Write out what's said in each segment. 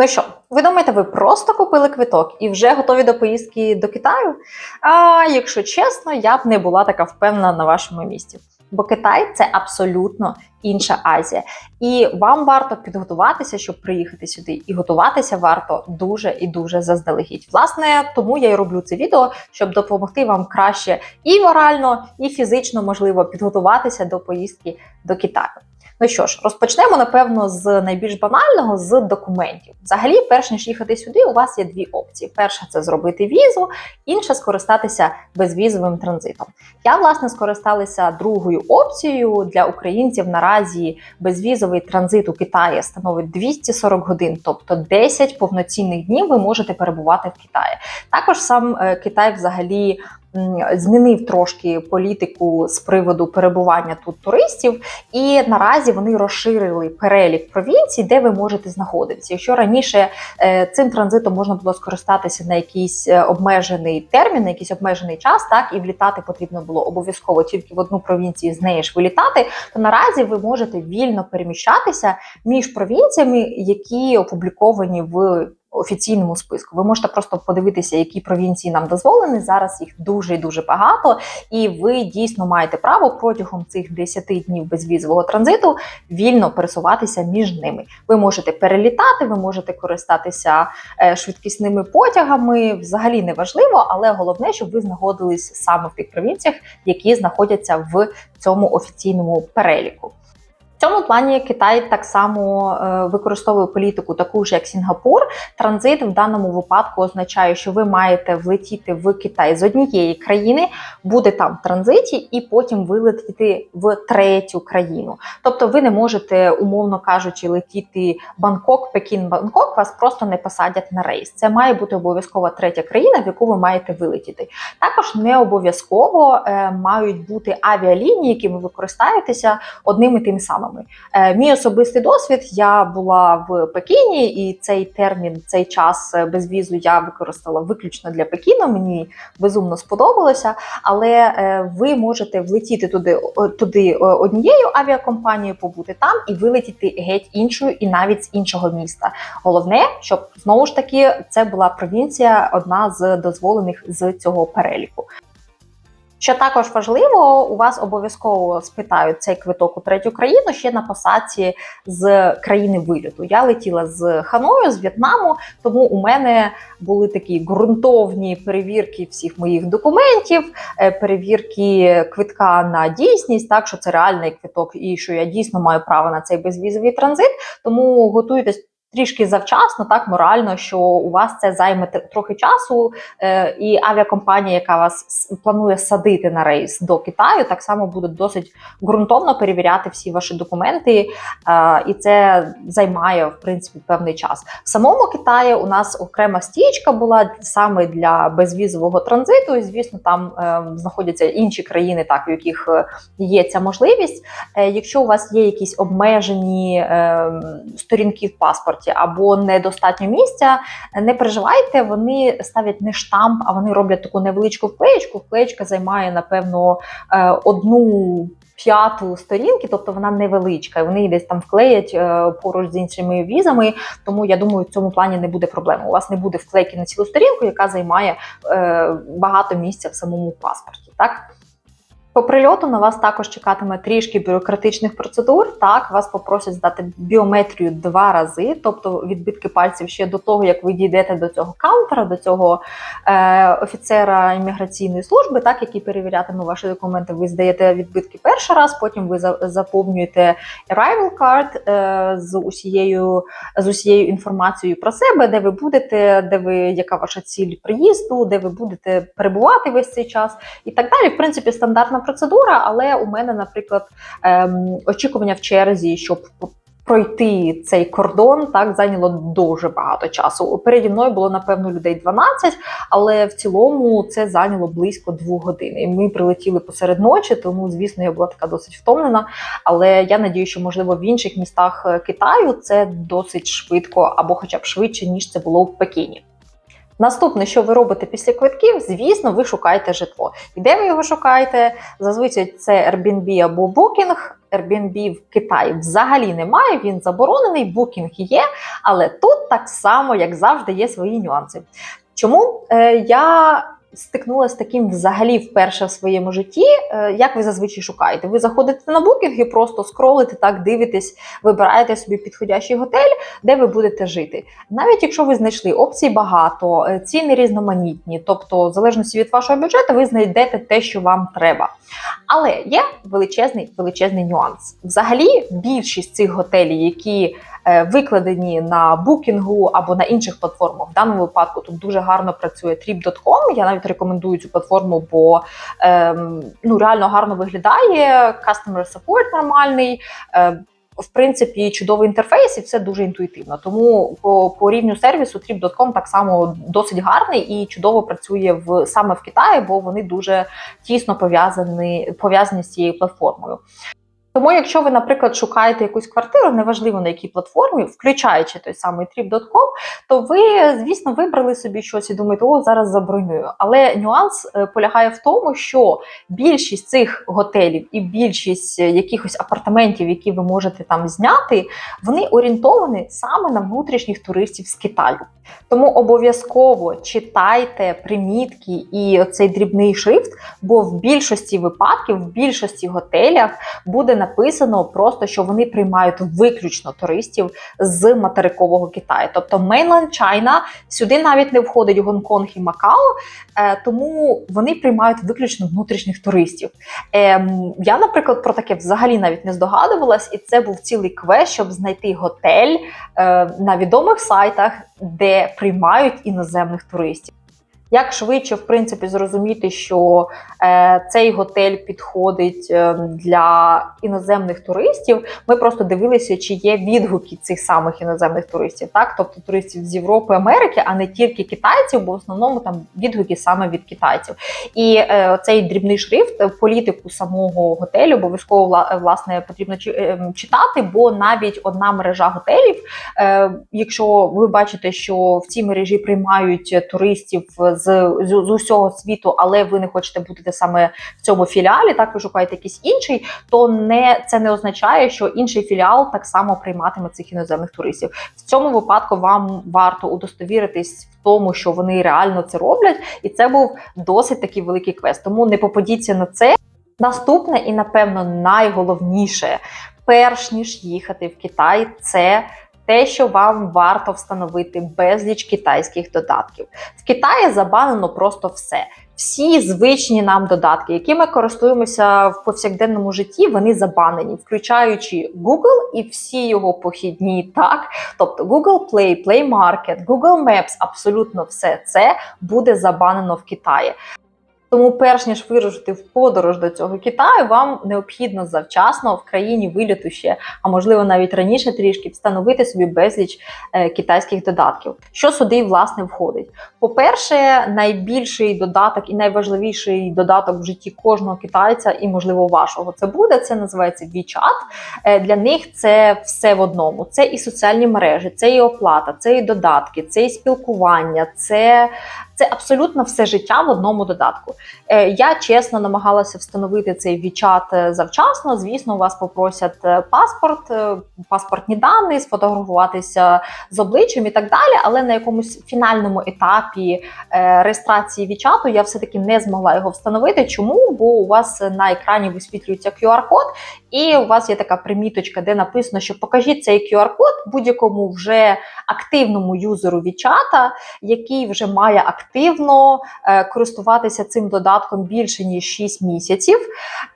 Ну що, ви думаєте, ви просто купили квиток і вже готові до поїздки до Китаю? А якщо чесно, я б не була така впевнена на вашому місці. Бо Китай це абсолютно інша Азія, і вам варто підготуватися, щоб приїхати сюди. І готуватися варто дуже і дуже заздалегідь. Власне, тому я і роблю це відео, щоб допомогти вам краще і морально, і фізично можливо підготуватися до поїздки до Китаю. Ну що ж, розпочнемо напевно з найбільш банального з документів. Взагалі, перш ніж їхати сюди, у вас є дві опції: перша це зробити візу, інша скористатися безвізовим транзитом. Я власне скористалася другою опцією для українців. Наразі безвізовий транзит у Китаї становить 240 годин, тобто 10 повноцінних днів ви можете перебувати в Китаї. Також сам е, Китай взагалі. Змінив трошки політику з приводу перебування тут туристів, і наразі вони розширили перелік провінцій, де ви можете знаходитися. Якщо раніше е, цим транзитом можна було скористатися на якийсь е, обмежений термін, на якийсь обмежений час, так і влітати потрібно було обов'язково тільки в одну провінцію з неї ж вилітати, то наразі ви можете вільно переміщатися між провінціями, які опубліковані в. Офіційному списку ви можете просто подивитися, які провінції нам дозволені. Зараз їх дуже і дуже багато, і ви дійсно маєте право протягом цих 10 днів безвізового транзиту вільно пересуватися між ними. Ви можете перелітати, ви можете користатися е, швидкісними потягами. Взагалі не важливо, але головне, щоб ви знаходились саме в тих провінціях, які знаходяться в цьому офіційному переліку. Цьому плані Китай так само е, використовує політику, таку ж як Сінгапур. Транзит в даному випадку означає, що ви маєте влетіти в Китай з однієї країни, бути там в транзиті, і потім вилетіти в третю країну. Тобто, ви не можете, умовно кажучи, летіти Бангкок, Пекін, Бангкок, вас просто не посадять на рейс. Це має бути обов'язкова третя країна, в яку ви маєте вилетіти. Також не обов'язково е, мають бути авіалінії, якими ви користаєтеся одним і тим самим. Е, Мій особистий досвід. Я була в Пекіні, і цей термін, цей час е, без візу я використала виключно для Пекіну. Мені безумно сподобалося. Але е, ви можете влетіти туди, туди однією авіакомпанією, побути там і вилетіти геть іншою, і навіть з іншого міста. Головне, щоб знову ж таки це була провінція, одна з дозволених з цього переліку. Що також важливо, у вас обов'язково спитають цей квиток у третю країну ще на посадці з країни вильоту. Я летіла з Ханою, з В'єтнаму, тому у мене були такі ґрунтовні перевірки всіх моїх документів, е, перевірки квитка на дійсність, так що це реальний квиток, і що я дійсно маю право на цей безвізовий транзит. Тому готуйтесь. Трішки завчасно, так морально, що у вас це займе трохи часу, е, і авіакомпанія, яка вас планує садити на рейс до Китаю, так само буде досить ґрунтовно перевіряти всі ваші документи, е, і це займає в принципі певний час. В самому Китаї у нас окрема стічка була саме для безвізового транзиту. І звісно, там е, знаходяться інші країни, так в яких є ця можливість. Якщо у вас є якісь обмежені е, сторінки в паспорті або недостатньо місця, не переживайте, вони ставлять не штамп, а вони роблять таку невеличку вклеєчку. Вклеєчка займає, напевно, е, одну. П'яту сторінки, тобто вона невеличка, і вони десь там вклеять е, поруч з іншими візами. Тому я думаю, в цьому плані не буде проблем. У вас не буде вклейки на цілу сторінку, яка займає е, багато місця в самому паспорті. Так по прильоту на вас також чекатиме трішки бюрократичних процедур. Так, вас попросять здати біометрію два рази, тобто відбитки пальців ще до того, як ви дійдете до цього каунтера, до цього е, офіцера імміграційної служби, так який перевірятиме ваші документи. Ви здаєте відбитки перший раз, потім ви за- заповнюєте arrival card е, з усією з усією інформацією про себе, де ви будете, де ви яка ваша ціль приїзду, де ви будете перебувати весь цей час і так далі. В принципі, стандартна процедура, але у мене, наприклад, ем, очікування в черзі, щоб пройти цей кордон, так зайняло дуже багато часу. Переді мною було напевно людей 12, але в цілому це зайняло близько двох годин. І ми прилетіли посеред ночі, тому звісно я була така досить втомлена. Але я надію, що можливо в інших містах е, Китаю це досить швидко або, хоча б швидше, ніж це було в Пекіні. Наступне, що ви робите після квитків, звісно, ви шукаєте житло. І де ви його шукаєте? Зазвичай це Airbnb або Booking. Airbnb в Китаї взагалі немає, він заборонений, Booking є, але тут так само, як завжди, є свої нюанси. Чому е, я стикнулася з таким взагалі вперше в своєму житті? Е, як ви зазвичай шукаєте? Ви заходите на Booking і просто скролите, так дивитесь, вибираєте собі підходящий готель, де ви будете жити. Навіть якщо ви знайшли опцій багато, е, ціни різноманітні, тобто, в залежності від вашого бюджету, ви знайдете те, що вам треба. Але є величезний величезний нюанс. Взагалі, більшість цих готелів, які викладені на букінгу або на інших платформах, в даному випадку тут дуже гарно працює Trip.com, Я навіть рекомендую цю платформу, бо ем, ну реально гарно виглядає. Customer support нормальний. Е, в принципі, чудовий інтерфейс, і все дуже інтуїтивно. Тому по по рівню сервісу Trip.com так само досить гарний і чудово працює в саме в Китаї, бо вони дуже тісно пов'язані пов'язані з цією платформою. Тому, якщо ви, наприклад, шукаєте якусь квартиру, неважливо на якій платформі, включаючи той самий Trip.com, то ви, звісно, вибрали собі щось і думаєте, о, зараз забронюю. Але нюанс е, полягає в тому, що більшість цих готелів і більшість е, якихось апартаментів, які ви можете там зняти, вони орієнтовані саме на внутрішніх туристів з Китаю. Тому обов'язково читайте примітки і цей дрібний шрифт, бо в більшості випадків, в більшості готелях буде написано просто, що вони приймають виключно туристів з материкового Китаю. Тобто Mainland China, сюди навіть не входить Гонконг і Макао, е, тому вони приймають виключно внутрішніх туристів. Е, я, наприклад, про таке взагалі навіть не здогадувалась, і це був цілий квест, щоб знайти готель е, на відомих сайтах, де приймають іноземних туристів. Як швидше, в принципі, зрозуміти, що е, цей готель підходить е, для іноземних туристів, ми просто дивилися, чи є відгуки цих самих іноземних туристів, так тобто туристів з Європи, Америки, а не тільки китайців, бо в основному там відгуки саме від китайців. І е, цей дрібний шрифт, політику самого готелю, обов'язково власне потрібно е, читати, бо навіть одна мережа готелів, е, якщо ви бачите, що в цій мережі приймають туристів з, з з, усього світу, але ви не хочете бути саме в цьому філіалі, так ви шукаєте якийсь інший, то не це не означає, що інший філіал так само прийматиме цих іноземних туристів. В цьому випадку вам варто удостовіритись в тому, що вони реально це роблять, і це був досить такий великий квест. Тому не попадіться на це. Наступне і, напевно, найголовніше, перш ніж їхати в Китай, це те, що вам варто встановити безліч китайських додатків. В Китаї забанено просто все. Всі звичні нам додатки, які ми користуємося в повсякденному житті, вони забанені, включаючи Google і всі його похідні, так тобто Google Play, Play Market, Google Maps, абсолютно все це буде забанено в Китаї. Тому, перш ніж вирушити в подорож до цього Китаю, вам необхідно завчасно в країні виліту ще, а можливо навіть раніше трішки встановити собі безліч е, китайських додатків. Що сюди власне входить? По-перше, найбільший додаток і найважливіший додаток в житті кожного китайця, і можливо вашого це буде. Це називається WeChat. Е, для них це все в одному. Це і соціальні мережі, це і оплата, це і додатки, це і спілкування, це це абсолютно все життя в одному додатку. Е, я чесно намагалася встановити цей вічат е, завчасно. Звісно, у вас попросять е, паспорт, паспортні дані, сфотографуватися з обличчям і так далі. Але на якомусь фінальному етапі реєстрації вічату я все-таки не змогла його встановити. Чому? Бо у вас на екрані висвітлюється QR-код, і у вас є така приміточка, де написано, що покажіть цей QR-код будь-якому вже активному юзеру вічата, який вже має активно е, користуватися цим додатком більше ніж 6 місяців,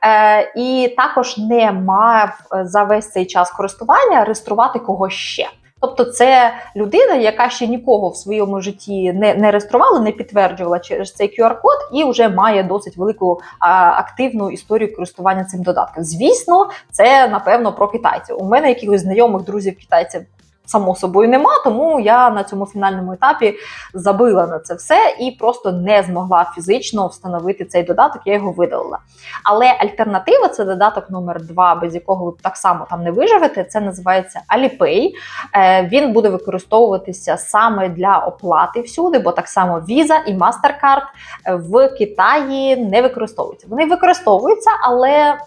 е, і також не мав е, за весь цей час користування реєструвати когось ще. Тобто це людина, яка ще нікого в своєму житті не не реєструвала, не підтверджувала через цей QR-код і вже має досить велику а, активну історію користування цим додатком. Звісно, це напевно про китайців. У мене якихось знайомих друзів китайців само собою нема, тому я на цьому фінальному етапі забила на це все і просто не змогла фізично встановити цей додаток, я його видалила. Але альтернатива це додаток номер 2 без якого ви так само там не виживете. Це називається. Е, Він буде використовуватися саме для оплати всюди, бо так само Visa і MasterCard в Китаї не використовуються. Вони використовуються, але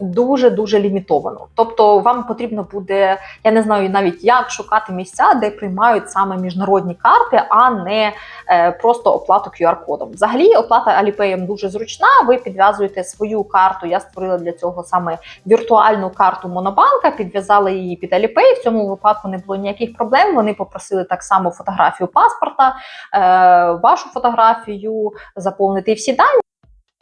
дуже дуже лімітовано. Тобто, вам потрібно буде, я не знаю навіть як шукати місця, де приймають саме міжнародні карти, а не е, просто оплату QR-кодом. Взагалі, оплата Alipay дуже зручна. Ви підв'язуєте свою карту. Я створила для цього саме віртуальну карту Монобанка, підв'язала її під Alipay. В цьому випадку не було ніяких проблем. Вони попросили так само фотографію паспорта, е, вашу фотографію, заповнити всі дані.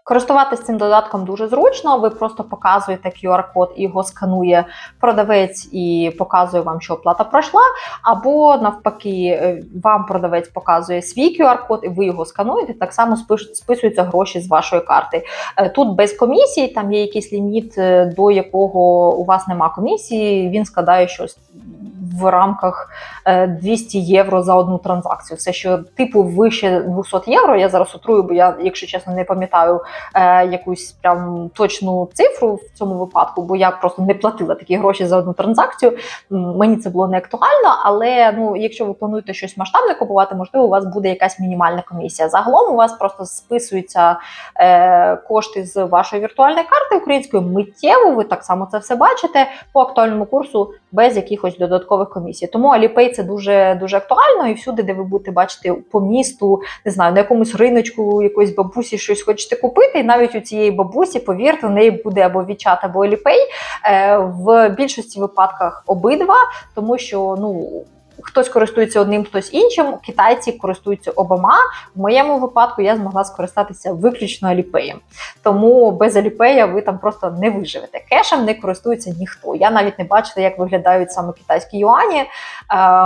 Користуватися цим додатком дуже зручно. Ви просто показуєте QR-код і його сканує продавець і показує вам, що оплата пройшла. Або навпаки, е, вам продавець показує свій QR-код, і ви його скануєте. Так само списуються гроші з вашої карти. Е, тут без комісії, там є якийсь ліміт, е, до якого у вас нема комісії. Він складає щось в рамках 200 євро за одну транзакцію. Все, що типу вище 200 євро. Я зараз отрую, бо я, якщо чесно, не пам'ятаю е, якусь прям точну цифру в цьому випадку, бо я просто не платила такі гроші за одну транзакцію. Мені це було не актуально, але ну, якщо ви плануєте щось масштабне купувати, можливо, у вас буде якась мінімальна комісія. Загалом у вас просто списуються е, кошти з вашої віртуальної карти української миттєво. Ви так само це все бачите по актуальному курсу без якихось додаткових комісій. Тому Alipay це дуже дуже актуально, і всюди, де ви будете бачити по місту, не знаю, на якомусь риночку якоїсь бабусі щось хочете купити, і навіть у цієї бабусі, повірте, в неї буде або WeChat, або. Е, в більшості випадках обидва, тому що ну хтось користується одним, хтось іншим. Китайці користуються обома. В моєму випадку я змогла скористатися виключно аліпеєм. Тому без аліпея ви там просто не виживете. Кешем не користується ніхто. Я навіть не бачила, як виглядають саме китайські юані. Е,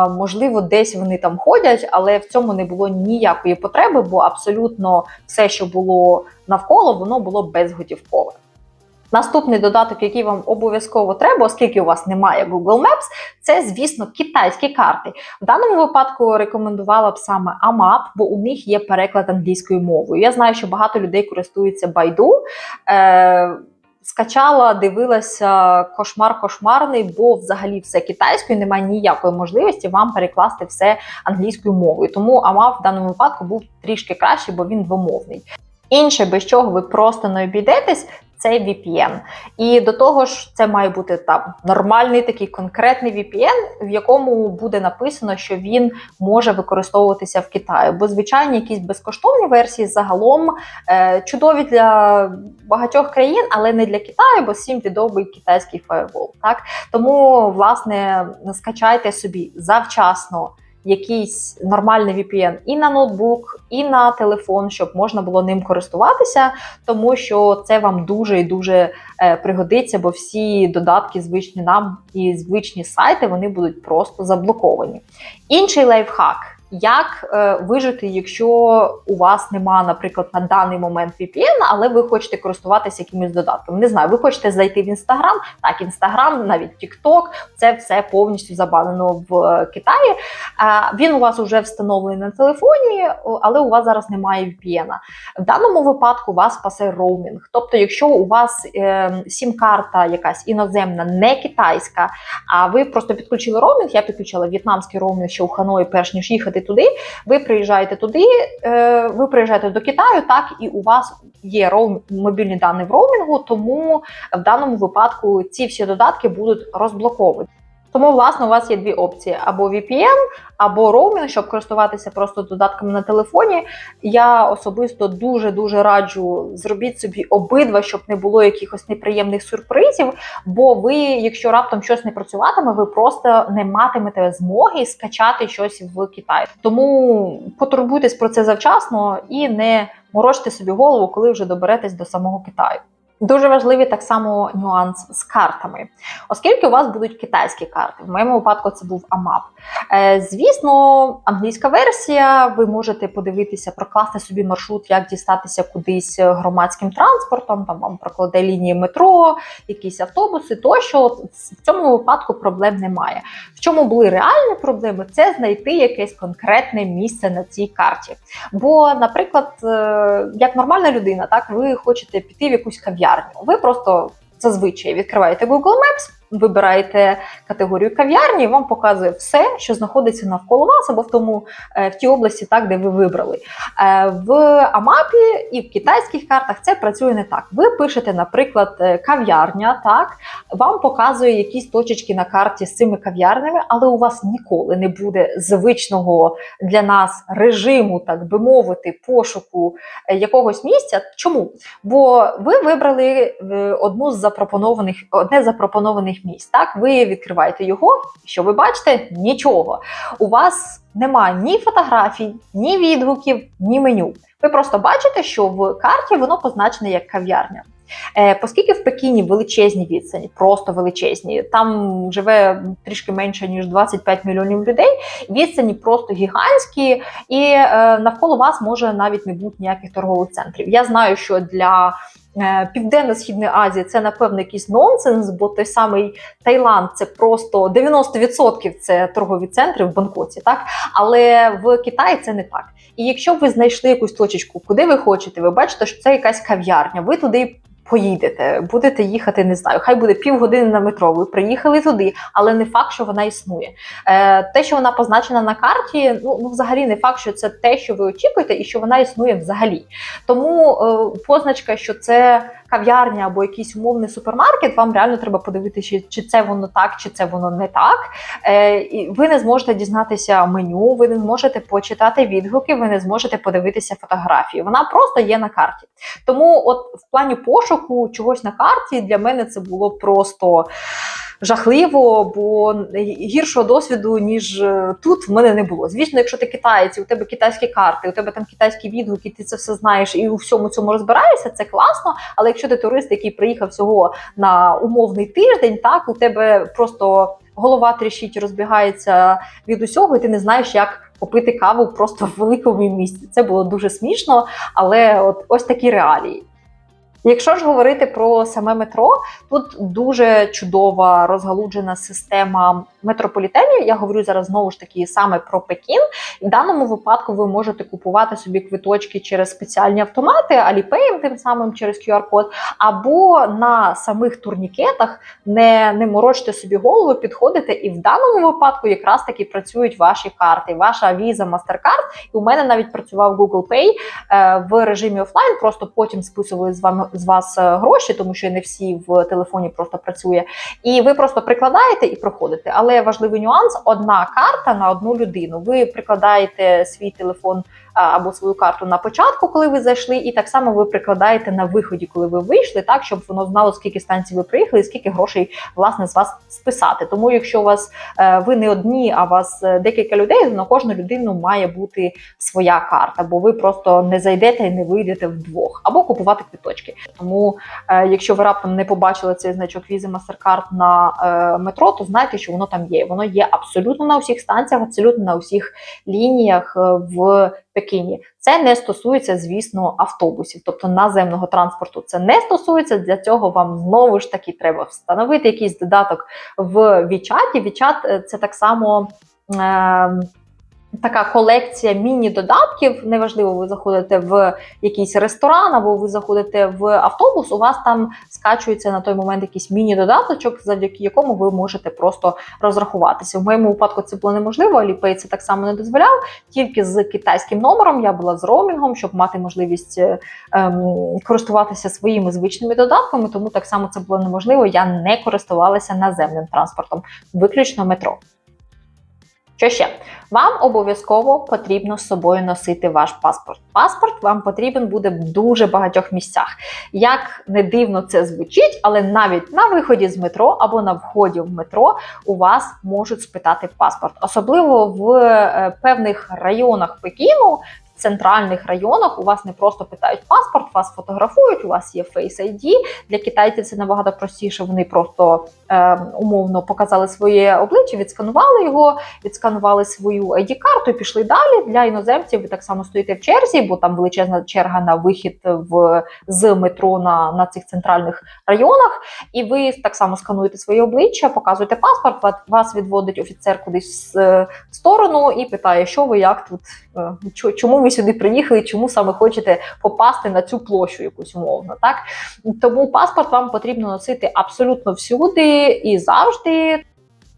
можливо, десь вони там ходять, але в цьому не було ніякої потреби, бо абсолютно все, що було навколо, воно було безготівкове. Наступний додаток, який вам обов'язково треба, оскільки у вас немає Google Maps, це, звісно, китайські карти. В даному випадку рекомендувала б саме AMAP, бо у них є переклад англійською мовою. Я знаю, що багато людей користуються Baidu. Е Скачала, дивилася кошмар кошмарний, бо взагалі все китайською, немає ніякої можливості вам перекласти все англійською мовою. Тому AMAP в даному випадку був трішки краще, бо він двомовний. Інше, без чого ви просто не обійдетесь, це VPN. І до того ж, це має бути там нормальний такий конкретний VPN, в якому буде написано, що він може використовуватися в Китаї. Бо звичайні якісь безкоштовні версії загалом е, чудові для багатьох країн, але не для Китаю, бо всім відомий китайський фаєрвол. Так тому, власне, скачайте собі завчасно якийсь нормальний VPN і на ноутбук, і на телефон, щоб можна було ним користуватися, тому що це вам дуже і дуже е, пригодиться, бо всі додатки, звичні нам і звичні сайти, вони будуть просто заблоковані. Інший лайфхак. Як е, вижити, якщо у вас нема, наприклад, на даний момент VPN, але ви хочете користуватися якимось додатком? Не знаю, ви хочете зайти в Інстаграм, так, Інстаграм, навіть Тікток, це все повністю забанено в е, Китаї. Е, він у вас вже встановлений на телефоні, але у вас зараз немає VPN. В даному випадку вас спасе роумінг. Тобто, якщо у вас е, сім-карта якась іноземна, не китайська, а ви просто підключили роумінг, я підключила в'єтнамський роумінг ще у Ханої, перш ніж їхати їхати туди. Ви приїжджаєте туди, е, ви приїжджаєте до Китаю, так і у вас є роум, мобільні дані в роумінгу, тому в даному випадку ці всі додатки будуть розблоковані. Тому, власне, у вас є дві опції: або VPN, або роумінг, щоб користуватися просто додатками на телефоні. Я особисто дуже-дуже раджу зробіть собі обидва, щоб не було якихось неприємних сюрпризів. Бо ви, якщо раптом щось не працюватиме, ви просто не матимете змоги скачати щось в Китаї. Тому потурбуйтесь про це завчасно і не морочте собі голову, коли вже доберетесь до самого Китаю. Дуже важливий так само нюанс з картами, оскільки у вас будуть китайські карти. В моєму випадку це був AMAP. Е, звісно, англійська версія. Ви можете подивитися, прокласти собі маршрут, як дістатися кудись громадським транспортом. Там вам прокладе лінії метро, якісь автобуси. Тощо в цьому випадку проблем немає. В чому були реальні проблеми? Це знайти якесь конкретне місце на цій карті. Бо, наприклад, е, як нормальна людина, так ви хочете піти в якусь кав'ярню. Ви просто зазвичай відкриваєте Google Maps, вибираєте категорію кав'ярні, вам показує все, що знаходиться навколо вас, або в тому е, в тій області, так де ви вибрали. Е, В Амапі і в китайських картах це працює не так. Ви пишете, наприклад, е, кав'ярня, так вам показує якісь точечки на карті з цими кав'ярнями, але у вас ніколи не буде звичного для нас режиму, так би мовити, пошуку якогось місця. Чому? Бо ви вибрали одну з запропонованих одне з запропонованих місць. Так, ви відкриваєте його. Що ви бачите? Нічого. У вас немає ні фотографій, ні відгуків, ні меню. Ви просто бачите, що в карті воно позначене як кав'ярня. Е, Оскільки в Пекіні величезні відстані, просто величезні, там живе трішки менше ніж 25 мільйонів людей. Відстані просто гігантські, і е, навколо вас може навіть не бути ніяких торгових центрів. Я знаю, що для Південно-Східної Азії це напевно якийсь нонсенс, бо той самий Таїланд це просто 90% це торгові центри в Бангкоці, так але в Китаї це не так. І якщо ви знайшли якусь точечку, куди ви хочете, ви бачите, що це якась кав'ярня, ви туди поїдете, будете їхати, не знаю, хай буде півгодини на метро. Ви приїхали туди, але не факт, що вона існує. Е, Те, що вона позначена на карті, ну, ну взагалі не факт, що це те, що ви очікуєте, і що вона існує взагалі. Тому е, позначка, що це кав'ярня або якийсь умовний супермаркет, вам реально треба подивитися, чи, чи це воно так, чи це воно не так. Е, і Ви не зможете дізнатися меню, ви не зможете почитати відгуки, ви не зможете подивитися фотографії. Вона просто є на карті. Тому, от в плані пошуку чогось на карті для мене це було просто. Жахливо, бо гіршого досвіду, ніж е, тут, в мене не було. Звісно, якщо ти китаєць, у тебе китайські карти, у тебе там китайські відгуки, ти це все знаєш і у всьому цьому розбираєшся, це класно. Але якщо ти турист, який приїхав всього на умовний тиждень, так у тебе просто голова тріщить, розбігається від усього, і ти не знаєш, як попити каву просто в великому місті. Це було дуже смішно, але от ось такі реалії. Якщо ж говорити про саме метро, тут дуже чудова розгалуджена система метрополітенів. Я говорю зараз знову ж таки саме про Пекін. В даному випадку ви можете купувати собі квиточки через спеціальні автомати, Alipay, тим самим через QR-код, або на самих турнікетах не не морочте собі голову, підходите, і в даному випадку якраз таки працюють ваші карти, ваша Visa, MasterCard. І у мене навіть працював Google Pay е, в режимі офлайн, просто потім списували з вами з вас е, гроші, тому що не всі в телефоні просто працює. І ви просто прикладаєте і проходите. Але важливий нюанс: одна карта на одну людину. Ви прикладаєте свій телефон або свою карту на початку, коли ви зайшли, і так само ви прикладаєте на виході, коли ви вийшли, так щоб воно знало, скільки станцій ви приїхали, і скільки грошей власне з вас списати. Тому, якщо у вас е, ви не одні, а вас е, декілька людей, на кожну людину має бути своя карта, бо ви просто не зайдете і не вийдете вдвох, або купувати квіточки. Тому, е, якщо ви раптом не побачили цей значок Visa MasterCard на метро, то знайте, що воно там є. Воно є абсолютно на усіх станціях, абсолютно на усіх лініях в Пекіні. Це не стосується, звісно, автобусів, тобто наземного транспорту. Це не стосується. Для цього вам знову ж таки треба встановити якийсь додаток в WeChat. WeChat – це так само. Е така колекція міні-додатків. Неважливо, ви заходите в якийсь ресторан або ви заходите в автобус. У вас там скачується на той момент якийсь міні-додаточок, завдяки якому ви можете просто розрахуватися. В моєму випадку це було неможливо, Alipay це так само не дозволяв. Тільки з китайським номером я була з роумінгом, щоб мати можливість ем, користуватися своїми звичними додатками. Тому так само це було неможливо. Я не користувалася наземним транспортом, виключно метро. Що ще? Вам обов'язково потрібно з собою носити ваш паспорт. Паспорт вам потрібен буде в дуже багатьох місцях. Як не дивно це звучить, але навіть на виході з метро або на вході в метро у вас можуть спитати паспорт. Особливо в е, певних районах Пекіну центральних районах у вас не просто питають паспорт, вас фотографують, у вас є Face ID. Для китайців це набагато простіше. Вони просто е, умовно показали своє обличчя, відсканували його, відсканували свою ID-карту і пішли далі. Для іноземців ви так само стоїте в черзі, бо там величезна черга на вихід в з метро на, на цих центральних районах. І ви так само скануєте своє обличчя, показуєте паспорт, вас відводить офіцер кудись е, в сторону і питає, що ви як тут, е, чому ви сюди приїхали, чому саме хочете попасти на цю площу якусь умовно. Так тому паспорт вам потрібно носити абсолютно всюди і завжди.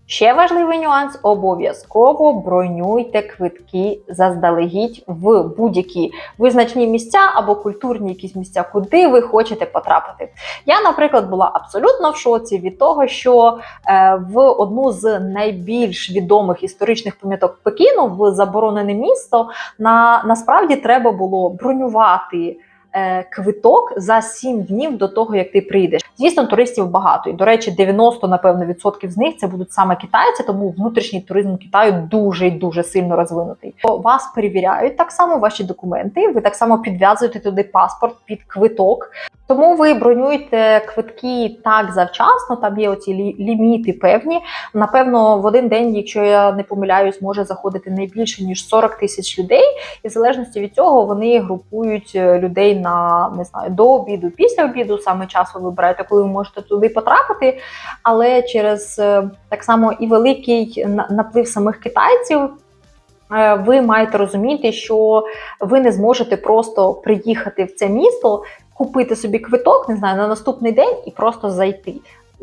Ще важливий нюанс: обов'язково бронюйте квитки заздалегідь в будь-які визначні місця або культурні якісь місця, куди ви хочете потрапити. Я, наприклад, була абсолютно в шоці від того, що е, в одну з найбільш відомих історичних пам'яток Пекіну, в заборонене місто, на насправді треба було бронювати. Е, Квиток за 7 днів до того, як ти прийдеш. Звісно, туристів багато. І, до речі, 90, напевно, відсотків з них це будуть саме китайці, тому внутрішній туризм Китаю дуже і дуже сильно розвинутий. Вас перевіряють так само ваші документи. Ви так само підв'язуєте туди паспорт під квиток. Тому ви бронюєте квитки так завчасно. Там є оці ліміти певні. Напевно, в один день, якщо я не помиляюсь, може заходити не більше ніж 40 тисяч людей. І в залежності від цього вони групують е, людей на не знаю до обіду, після обіду. Саме час ви вибираєте, коли ви можете туди потрапити. Але через е, так само і великий наплив самих китайців. е, Ви маєте розуміти, що ви не зможете просто приїхати в це місто, купити собі квиток, не знаю, на наступний день і просто зайти.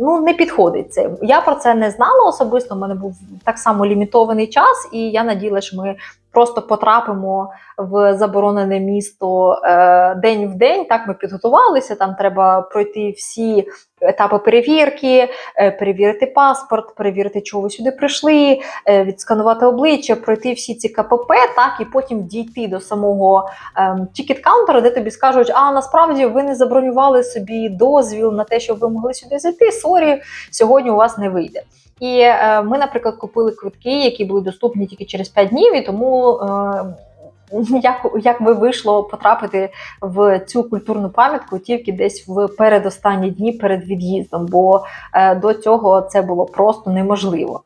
Ну, не підходить це. Я про це не знала особисто. У мене був так само лімітований час, і я наділа, що ми просто потрапимо в заборонене місто е, день в день. Так ми підготувалися. Там треба пройти всі етапи перевірки, е, перевірити паспорт, перевірити, чого ви сюди прийшли, е, відсканувати обличчя, пройти всі ці КПП, так і потім дійти до самого ем, тікет-каунтера, де тобі скажуть, а насправді ви не забронювали собі дозвіл на те, щоб ви могли сюди зайти. Сорі, сьогодні у вас не вийде. І е, ми, наприклад, купили квитки, які були доступні тільки через 5 днів, і тому. Е, як, як би вийшло потрапити в цю культурну пам'ятку тільки десь в передостанні дні перед від'їздом, бо е, до цього це було просто неможливо.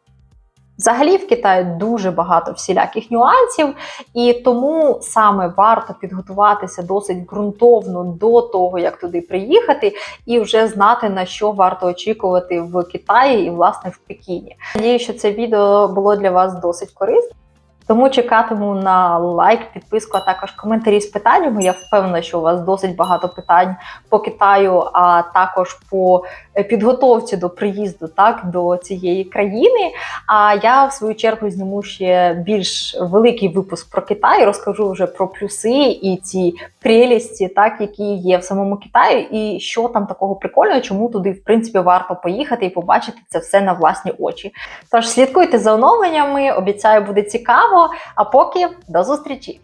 Взагалі в Китаї дуже багато всіляких нюансів, і тому саме варто підготуватися досить ґрунтовно до того, як туди приїхати, і вже знати на що варто очікувати в Китаї і власне в Пекіні. Надію, що це відео було для вас досить корисним. Тому чекатиму на лайк, підписку, а також коментарі з питаннями. Я впевнена, що у вас досить багато питань по Китаю, а також по е, підготовці до приїзду так до цієї країни. А я в свою чергу зніму ще більш великий випуск про Китай, розкажу вже про плюси і ці прелісті, так які є в самому Китаї, і що там такого прикольного, чому туди в принципі варто поїхати і побачити це все на власні очі. Тож слідкуйте за оновленнями, обіцяю, буде цікаво. А поки до зустрічі!